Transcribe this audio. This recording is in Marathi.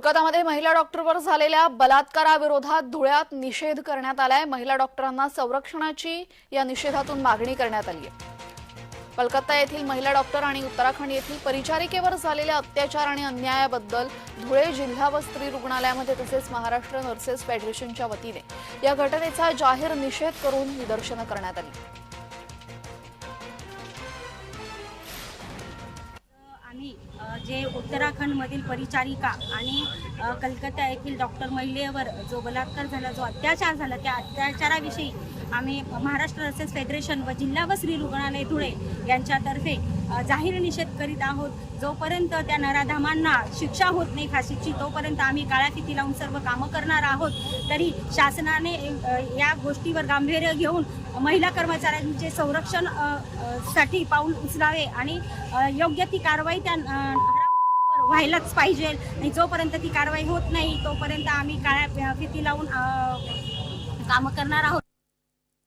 कोलकातामध्ये महिला डॉक्टरवर झालेल्या बलात्काराविरोधात धुळ्यात निषेध करण्यात आलाय. महिला डॉक्टरांना संरक्षणाची या निषेधातून मागणी करण्यात आली आहे. कलकत्ता येथील महिला डॉक्टर आणि उत्तराखंड येथील परिचारिकेवर झालेल्या अत्याचार आणि अन्यायाबद्दल धुळे जिल्हा व स्त्री रुग्णालयामध्ये तसेच महाराष्ट्र नर्सेस फेडरेशनच्या वतीने या घटनेचा जाहीर निषेध करून निदर्शनं करण्यात आली. आम्ही जे उत्तराखंडमधील परिचारिका आणि कलकत्ता येथील डॉक्टर महिलेवर जो बलात्कार झाला जो अत्याचार झाला त्या अत्याचाराविषयी आम्ही महाराष्ट्र नर्सेस फेडरेशन व जिल्हा व स्त्री रुग्णालय धुळे यांच्यातर्फे जाहीर निषेध करीत आहोत. जोपर्यंत त्या नराधामांना शिक्षा होत नाही फाशीची तोपर्यंत आम्ही काळ्या फिती लावून सर्व कामं करणार आहोत. तरी शासनाने या गोष्टीवर गांभीर्य घेऊन महिला कर्मचाऱ्यांचे संरक्षणसाठी पाऊल उचलावे आणि योग्य ती कारवाई त्या व्हायलाच पाहिजे. आणि जोपर्यंत ती कारवाई होत नाही तोपर्यंत आम्ही काळ्या फिती लावून कामं करणार आहोत.